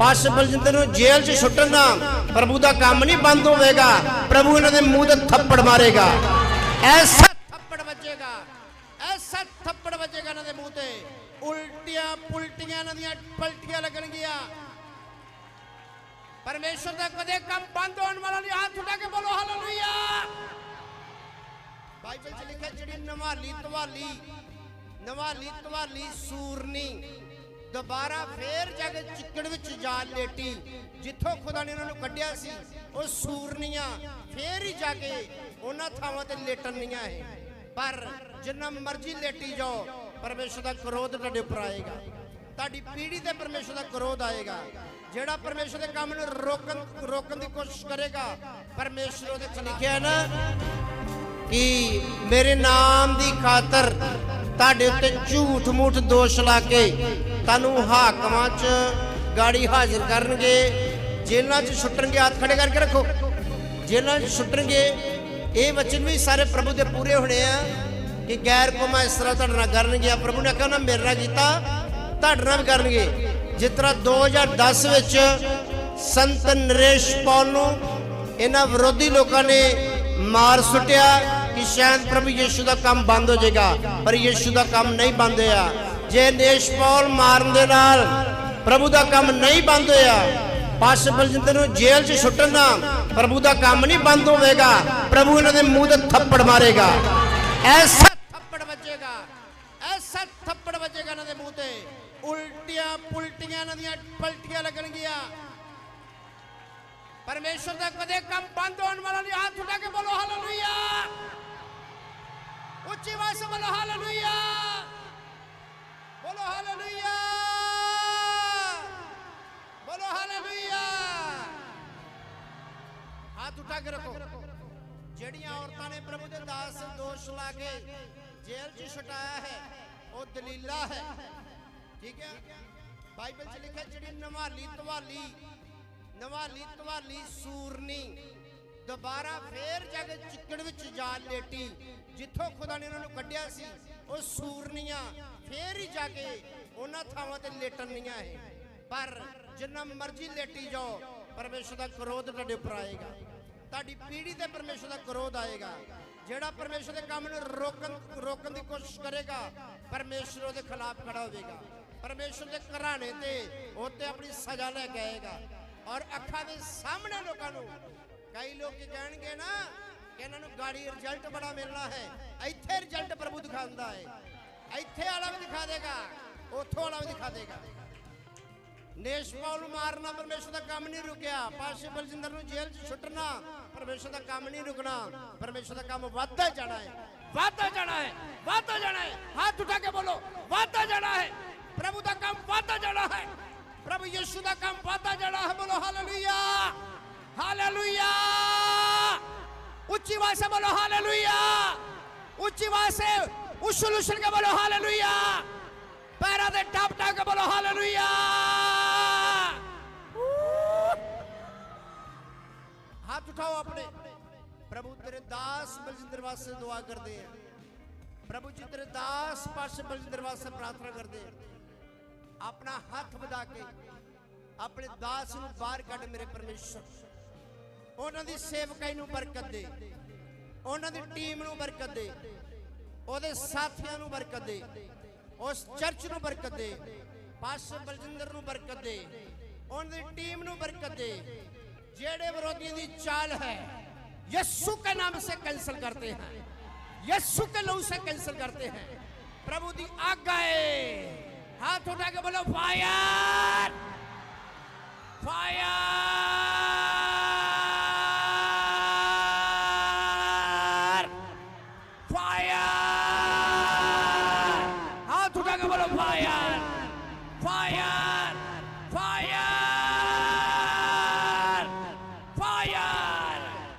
ਪਾਸ ਬਲਜਿੰਦਰ ਨੂੰ ਜੇਲ੍ਹ 'ਚ ਸੁੱਟਣ, ਪ੍ਰਭੂ ਦਾ ਕੰਮ ਨਹੀਂ ਬੰਦ ਹੋਵੇਗਾ, ਪ੍ਰਭੂ ਇਹਨਾਂ ਦੇ ਮੂੰਹ ਤੇ ਥੱਪੜ ਮਾਰੇਗਾ। ਐਸਾ ਥੱਪੜ ਵੱਜੇਗਾ, ਐਸਾ ਥੱਪੜ ਵੱਜੇਗਾ ਇਹਨਾਂ ਦੇ ਮੂੰਹ ਤੇ। ਉਲਟੀਆਂ ਪੁਲਟੀਆਂ ਇਹਨਾਂ ਦੀਆਂ ਪਲਟੀਆਂ ਲੱਗਣਗੀਆਂ। ਪਰਮੇਸ਼ਰ ਦਾ ਕਦੇ ਕੰਮ ਬੰਦ ਹੋਣ ਵਾਲਾ ਨਹੀਂ। ਹੱਥ ਉਠਾ ਕੇ ਬੋਲੋ ਹਾਲੇਲੂਇਆ ਬਾਈਬਲ 'ਚ ਲਿਖਿਆ, ਜਿਹੜੀ ਨਵਾਲੀ ਤਵਾਲੀ ਨਵਾਲੀ ਤਵਾਲੀ ਸੂਰਨੀ ਦੁਬਾਰਾ ਫੇਰ ਜਾ ਕੇ ਚਿੱਕੜ ਵਿੱਚ ਜਾ ਲੇਟੀ, ਜਿੱਥੋਂ ਖੁਦਾ ਨੇ ਉਹਨਾਂ ਨੂੰ ਕੱਢਿਆ ਸੀ, ਉਹ ਸੂਰਨੀਆਂ ਫੇਰ ਹੀ ਜਾ ਕੇ ਉਹਨਾਂ ਥਾਵਾਂ ਤੇ ਲੇਟਣੀਆਂ ਹੈ ਪਰ ਜਿੰਨਾ ਮਰਜ਼ੀ ਲੇਟੀ ਜਾਓ, ਪਰਮੇਸ਼ਰ ਦਾ ਕਰੋਧ ਤੁਹਾਡੇ ਉੱਪਰ ਆਏਗਾ। ਤੁਹਾਡੀ ਪੀੜ੍ਹੀ ਤੇ ਪਰਮੇਸ਼ਰ ਦਾ ਕਰੋਧ ਆਏਗਾ। ਜਿਹੜਾ ਪਰਮੇਸ਼ਰ ਦੇ ਕੰਮ ਨੂੰ ਰੋਕਣ ਰੋਕਣ ਦੀ ਕੋਸ਼ਿਸ਼ ਕਰੇਗਾ, ਪਰਮੇਸ਼ਰ ਉਹਦੇ ਚ ਲਿਖਿਆ ਨਾ ਕਿ ਮੇਰੇ ਨਾਮ ਦੀ ਖਾਤਰ ਤੁਹਾਡੇ ਉੱਤੇ ਝੂਠ ਮੂਠ ਦੋਸ਼ ਲਾ ਕੇ ਤੁਹਾਨੂੰ ਹਾਕਮਾਂ 'ਚ ਗਾੜੀ ਹਾਜ਼ਰ ਕਰਨਗੇ। ਜੇਲ੍ਹਾਂ 'ਚ ਸੁੱਟਣਗੇ, ਹੱਥ ਖੜੇ ਕਰਕੇ ਰੱਖੋ। ਜੇਲ੍ਹਾਂ 'ਚ ਸੁੱਟਣਗੇ। ਇਹ ਵਚਨ ਵੀ ਸਾਰੇ ਪ੍ਰਭੂ ਦੇ ਪੂਰੇ ਹੋਣੇ ਆ ਕਿ ਗੈਰ ਕੌਮਾਂ ਇਸ ਤਰ੍ਹਾਂ ਤੁਹਾਡੇ ਨਾਲ ਕਰਨਗੇ। ਪ੍ਰਭੂ ਨੇ ਕਿਹਾ ਨਾ ਮੇਰੇ ਨਾਲ ਕੀਤਾ, ਤੁਹਾਡੇ ਨਾਲ ਵੀ ਕਰਨਗੇ। ਜਿਸ ਤਰ੍ਹਾਂ 2010 ਵਿੱਚ ਸੰਤ ਨਰੇਸ਼ ਪੌਲ ਨੂੰ ਇਹਨਾਂ ਵਿਰੋਧੀ ਲੋਕਾਂ ਨੇ ਮਾਰ ਸੁੱਟਿਆ ਕਿ ਸ਼ਾਇਦ ਪ੍ਰਭੂ ਯੀਸ਼ੂ ਦਾ ਕੰਮ ਬੰਦ ਹੋ ਜਾਏਗਾ। ਪਰ ਯੀਸ਼ੂ ਦਾ ਕੰਮ ਨਹੀਂ ਬੰਦ ਹੋਇਆ। ਜੇ ਨੇਸ਼ ਮਾਰਨ ਦੇ ਨਾਲ ਪ੍ਰਭੂ ਦਾ ਕੰਮ ਨਹੀਂ ਬੰਦ ਹੋਇਆ, ਪਾਸ ਬਲਜਿੰਦਰ ਨੂੰ ਜੇਲ੍ਹ 'ਚ ਸੁੱਟਣ ਪ੍ਰਭੂ ਦਾ ਕੰਮ ਨਹੀਂ ਬੰਦ ਹੋਵੇਗਾ, ਪ੍ਰਭੂ ਇਹਨਾਂ ਦੇ ਮੂੰਹ ਤੇ ਥੱਪੜ ਮਾਰੇਗਾ। ਐਸਾ ਥੱਪੜ ਵੱਜੇਗਾ, ਐਸਾ ਥੱਪੜ ਵੱਜੇਗਾ ਇਹਨਾਂ ਦੇ ਮੂੰਹ ਤੇ। ਉਲਟੀਆਂ ਪੁਲਟੀਆਂ ਇਹਨਾਂ ਦੀਆਂ ਪਲਟੀਆਂ ਲੱਗਣਗੀਆਂ। ਪਰਮੇਸ਼ਰ ਦਾ ਕਦੇ ਕੰਮ ਬੰਦ ਹੋਣ ਵਾਲਾ ਨਹੀਂ। ਹੱਥ ਉਠਾ ਕੇ ਬੋਲੋ ਹਾਲੇਲੂਇਆ ਉੱਚੀ ਆਵਾਜ਼ ਸੇ ਬੋਲੋ ਬੋਲੋ ਹਾਲੇਲੂਇਆ ਹੱਥ ਉਠਾ ਕੇ ਰੱਖੋ ਜਿਹੜੀਆਂ ਔਰਤਾਂ ਨੇ ਪ੍ਰਭੂ ਦੇ ਦਾਸ ਦੋਸ਼ ਲਾ ਕੇ ਜੇਲ੍ਹ 'ਚ ਛੁਟਾਇਆ ਹੈ ਉਹ ਦਲੀਲਾ ਹੈ ਠੀਕ ਹੈ ਬਾਈਬਲ 'ਚ ਲਿਖਿਆ ਜਿਹੜੀ ਨਵਾਲੀ ਤਵਾਲੀ ਨਵਾਲੀ ਤਵਾਲੀ ਸੂਰਨੀ ਦੁਬਾਰਾ ਫੇਰ ਜਾ ਕੇ ਚਿੱਕੜ ਵਿੱਚ ਜਾ ਲੇਟੀ ਜਿੱਥੋਂ ਖੁਦਾ ਨੇ ਉਹਨਾਂ ਨੂੰ ਕੱਢਿਆ ਸੀ ਉਹ ਸੂਰਨੀਆਂ ਫੇਰ ਹੀ ਜਾ ਕੇ ਉਹਨਾਂ ਥਾਵਾਂ ਤੇ ਲੇਟਣੀਆਂ ਹੈ ਪਰ ਜਿੰਨਾ ਮਰਜ਼ੀ ਲੇਟੀ ਜਾਓ, ਪਰਮੇਸ਼ਰ ਦਾ ਕਰੋਧ ਤੁਹਾਡੇ ਉੱਪਰ ਆਏਗਾ। ਤੁਹਾਡੀ ਪੀੜ੍ਹੀ ਤੇ ਪਰਮੇਸ਼ਰ ਦਾ ਕਰੋਧ ਆਏਗਾ। ਜਿਹੜਾ ਪਰਮੇਸ਼ਰ ਦੇ ਕੰਮ ਨੂੰ ਰੋਕਣ ਰੋਕਣ ਦੀ ਕੋਸ਼ਿਸ਼ ਕਰੇਗਾ, ਪਰਮੇਸ਼ਰ ਉਹਦੇ ਖਿਲਾਫ ਖੜਾ ਹੋਵੇਗਾ। ਪਰਮੇਸ਼ਰ ਦੇ ਘਰਾਣੇ ਤੇ ਉਹ ਤੇ ਆਪਣੀ ਸਜ਼ਾ ਲੈ ਕੇ ਆਏਗਾ। ਔਰ ਅੱਖਾਂ ਦੇ ਸਾਹਮਣੇ ਲੋਕਾਂ ਨੂੰ, ਕਈ ਲੋਕ ਕਹਿਣਗੇ ਨਾ ਕਿ ਇਹਨਾਂ ਨੂੰ ਗਾੜੀ ਰਿਜ਼ਲਟ ਬੜਾ ਮਿਲਣਾ ਹੈ। ਇੱਥੇ ਰਿਜ਼ਲਟ ਪ੍ਰਭੂ ਦਿਖਾਉਂਦਾ ਹੈ। ਇੱਥੇ ਵਾਲਾ ਵੀ ਦਿਖਾ ਦੇਗਾ, ਉੱਥੋਂ ਵਾਲਾ ਵੀ ਦਿਖਾ ਦੇਗਾ। ਨੇਸ਼ਪਾਲ ਨੂੰ ਮਾਰਨਾ ਪਰਮੇਸ਼ਰ ਦਾ ਕੰਮ ਨਹੀਂ ਰੁਕਿਆ ਪਾਸ਼ੇ ਬਲਜਿੰਦਰ ਨੂੰ ਜੇਲ੍ਹ 'ਚ ਛੁੱਟਣਾ ਪਰਮੇਸ਼ਰ ਦਾ ਕੰਮ ਨਹੀਂ ਰੁਕਣਾ ਪਰਮੇਸ਼ਰ ਦਾ ਕੰਮ ਵੱਧਦਾ ਜਾਣਾ ਹੈ ਵਾਧਾ ਜਾਣਾ ਹੈ ਵਾਧਾ ਜਾਣਾ ਹੈ ਹੱਥ ਉਠਾ ਕੇ ਬੋਲੋ ਵਾਧਾ ਜਾਣਾ ਹੈ ਪ੍ਰਭੂ ਦਾ ਕੰਮ ਵਾਧਾ ਜਾਣਾ ਹੈ ਪ੍ਰਭੂ ਯਿਸੂ ਦਾ ਕੰਮ ਵਾਧਾ ਜਾਣਾ ਹੈ ਬੋਲੋ ਹਾਲੇਲੂਇਆ ਹਾਲੇਲੂਇਆ ਉੱਚੀ ਆਵਾਜ਼ ਸੇ ਬੋਲੋ ਹਾਲੇਲੂਇਆ ਉੱਚੀ ਆਵਾਜ਼ ਸੇ ਉਛਲ ਉਛਲ ਕੇ ਬੋਲੋ ਹਾਲੇਲੂਇਆ ਪ੍ਰਭੂ ਤੇਰੇ ਦਾਸ ਬਲਜਿੰਦਰ ਵਾਸਤੇ ਦੁਆ ਕਰਦੇ ਆ। ਪ੍ਰਭੂ ਜੀ ਤੇਰੇ ਦਾਸ ਪਾਸ ਬਲਜਿੰਦਰ ਵਾਸਤੇ ਪ੍ਰਾਰਥਨਾ ਕਰਦੇ ਆ। ਆਪਣਾ ਹੱਥ ਵਧਾ ਕੇ ਆਪਣੇ ਦਾਸ ਨੂੰ ਬਾਹਰ ਕੱਢ ਮੇਰੇ ਪਰਮੇਸ਼ਰ। ਉਹਨਾਂ ਦੀ ਸੇਵਕਾਈ ਨੂੰ ਬਰਕਤ ਦੇ। ਉਹਨਾਂ ਦੀ ਟੀਮ ਨੂੰ ਬਰਕਤ ਦੇ। ਉਹਦੇ ਸਾਥੀਆਂ ਨੂੰ ਬਰਕਤ ਦੇ। ਉਸ ਚਰਚ ਨੂੰ ਬਰਕਤ ਦੇ। ਪਾਸ ਬਲਜਿੰਦਰ ਨੂੰ ਬਰਕਤ ਦੇ। ਉਹਨਾਂ ਦੀ ਟੀਮ ਨੂੰ ਬਰਕਤ ਦੇ। ਜਿਹੜੇ ਵਿਰੋਧੀਆਂ ਦੀ ਚਾਲ ਹੈ यस्सु के नाम से कैंसिल करते हैं यस्सु के लहू से कैंसिल करते हैं प्रभु दी आज्ञाए हाथ उठा के बोलो फायर फायर फायर हाथ उठा के बोलो फायर फायर